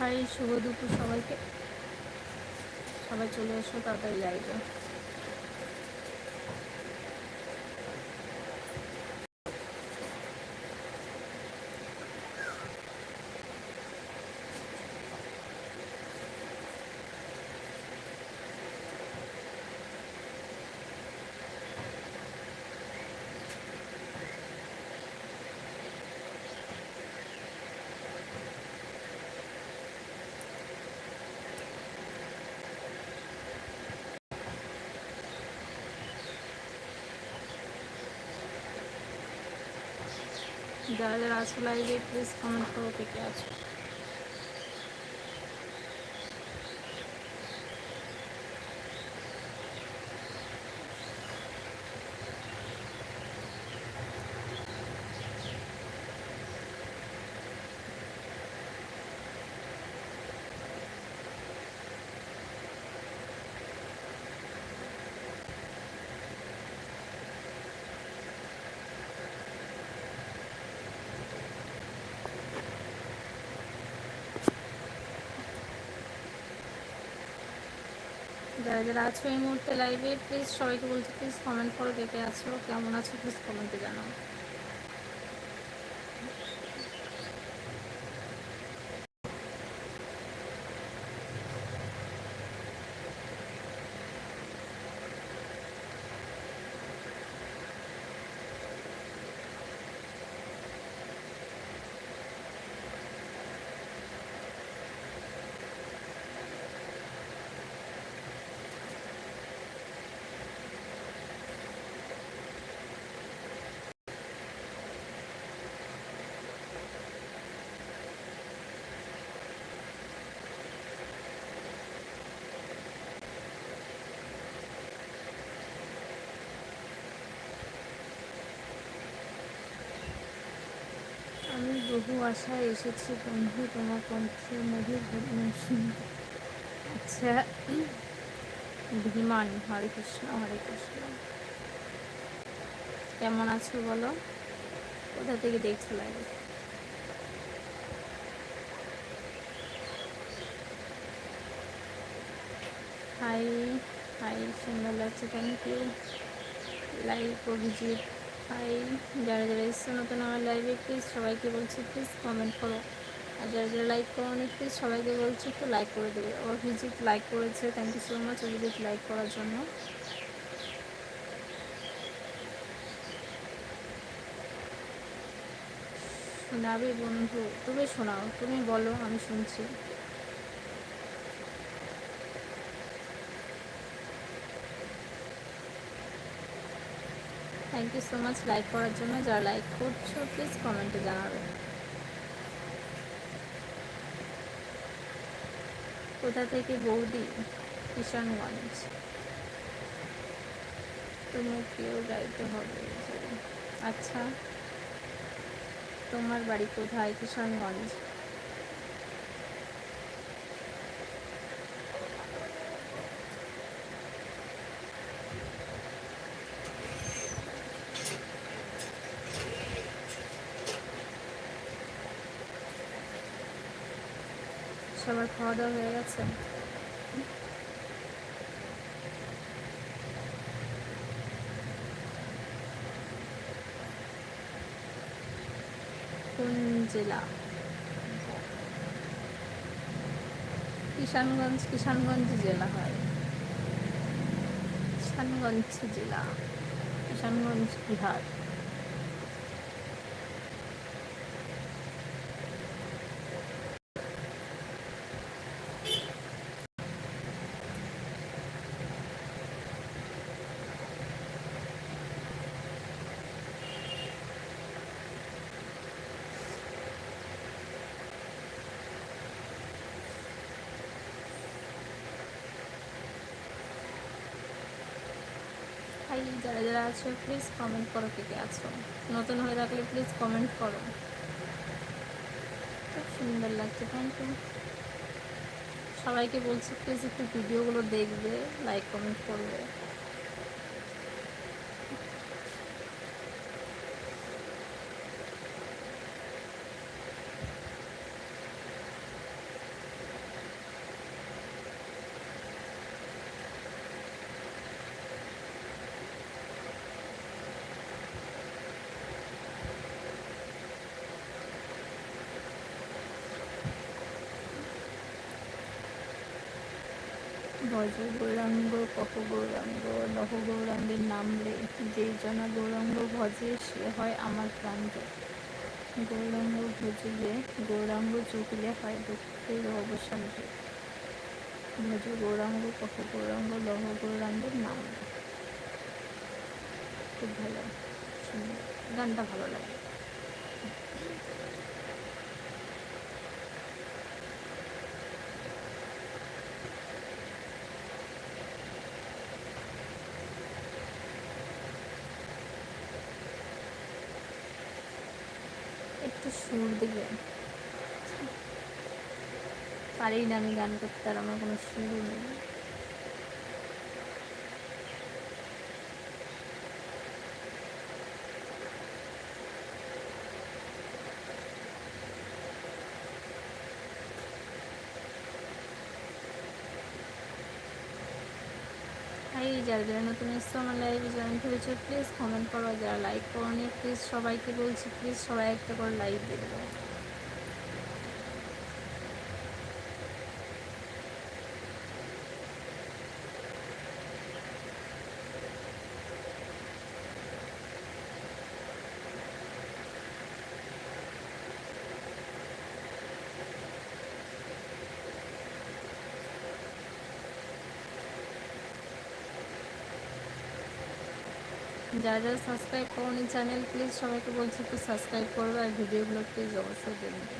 High শুভ দুপুর সবাইকে। সবাই চলে আসো তাড়াতাড়ি লাইভে যারা যারা আছো লাইভে প্লিজ কমেন্ট করো কে কে আছো। যারা যারা আছো এই মুহূর্তে লাইভে প্লিজ সবাইকে বলছি প্লিজ কমেন্ট করো কে আছো কেমন আছো প্লিজ কমেন্টে জানাও আমি বহু আশায় এসেছি বন্ধু, তোমার কণ্ঠে মধুর আচ্ছা ধীমান, হরে কৃষ্ণ হরে কৃষ্ণ। কেমন আছো বলো? কোথা থেকে দেখছ লাইভ হাই হাই সুন্দর লাগছে thank you live Abhijit. Hi, যারা যারা এসছো নতুন আমার লাইভে প্লিজ সবাইকে বলছি প্লিজ কমেন্ট করো। আর যারা যারা লাইক করো অনেক প্লিজ সবাইকে বলছি, একটু লাইক করে দেবে। অভিজিৎ লাইক করেছে thank you so much Abhijit like করার জন্য। শোনাবে বন্ধু, তুমি শোনাও, তুমি বলো, আমি শুনছি। Thank you so much like করার জন্য যারা লাইক করছ প্লিজ কমেন্টে জানাবে। কোথা থেকে বৌদি? কিষানগঞ্জ তোমাকেও গাইতে হবে আচ্ছা তোমার বাড়ি কোথায়? কিষানগঞ্জ খাওয়া দাওয়া হয়ে গেছে। কোন জেলা? কিষানগঞ্জ কিষানগঞ্জ জেলা হয়। কিষানগঞ্জ জেলা কিষানগঞ্জ বিহার। যারা যারা আছো প্লিজ কমেন্ট করো কে কে আছো। নতুন হয়ে থাকলে প্লিজ কমেন্ট করো। খুব সুন্দর লাগছে থ্যাংক ইউ সবাইকে বলছি প্লিজ একটু ভিডিওগুলো দেখবে লাইক কমেন্ট করবে। ভজ গৌরাঙ্গ কহ গৌরাঙ্গ লহ গৌরাঙ্গের নাম রে যেই জনা গৌরাঙ্গ ভজে সে হয় আমার প্রান্ত গৌরাঙ্গ ভজিলে, গৌরাঙ্গ চুকিলে হয় দুঃখের অবসান রে ভজ গৌরাঙ্গ কহ গৌরাঙ্গ লহ গৌরাঙ্গের নাম রে খুব ভালো। গানটা ভালো লাগে। একটু সুর দিবে পারি না আমি গান করতে আর আমার কোনো সুরও নেই হাই যারা যারা নতুন এসছো আমার লাইভে জয়েন হয়েছে প্লিজ কমেন্ট করো। যারা লাইক করো প্লিজ সবাইকে বলছি প্লিজ সবাই একটা করে লাইক দিয়ে দেবো। যারা যারা সাবস্ক্রাইব করুন চ্যানেল প্লিজ সবাইকে বলছি একটু সাবস্ক্রাইব করবে আর ভিডিওগুলো প্লিজ অবশ্যই দেখবে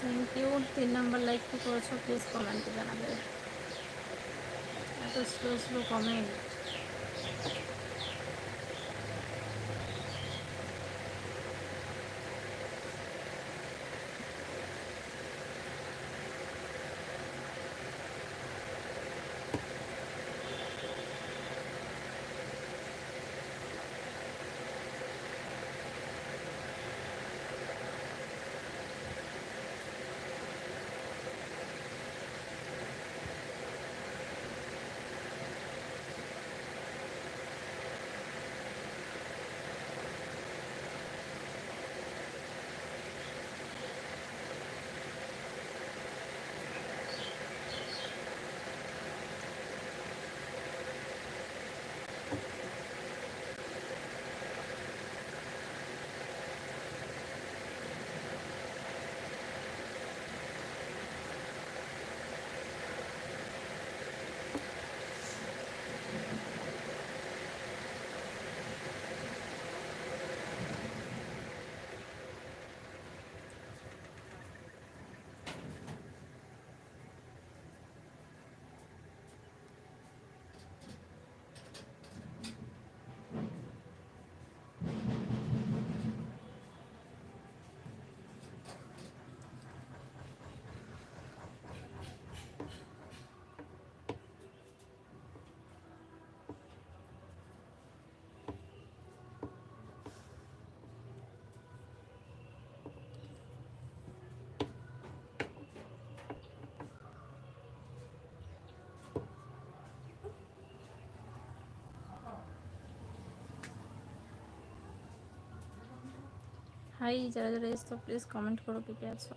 থ্যাংক ইউ তিন নাম্বার লাইকটি করেছ প্লিজ কমেন্টে জানাবে। এত স্লো স্লো কমেন্ট হাই যারা যারা এসছো প্লিজ কমেন্ট করো কে কে আছো?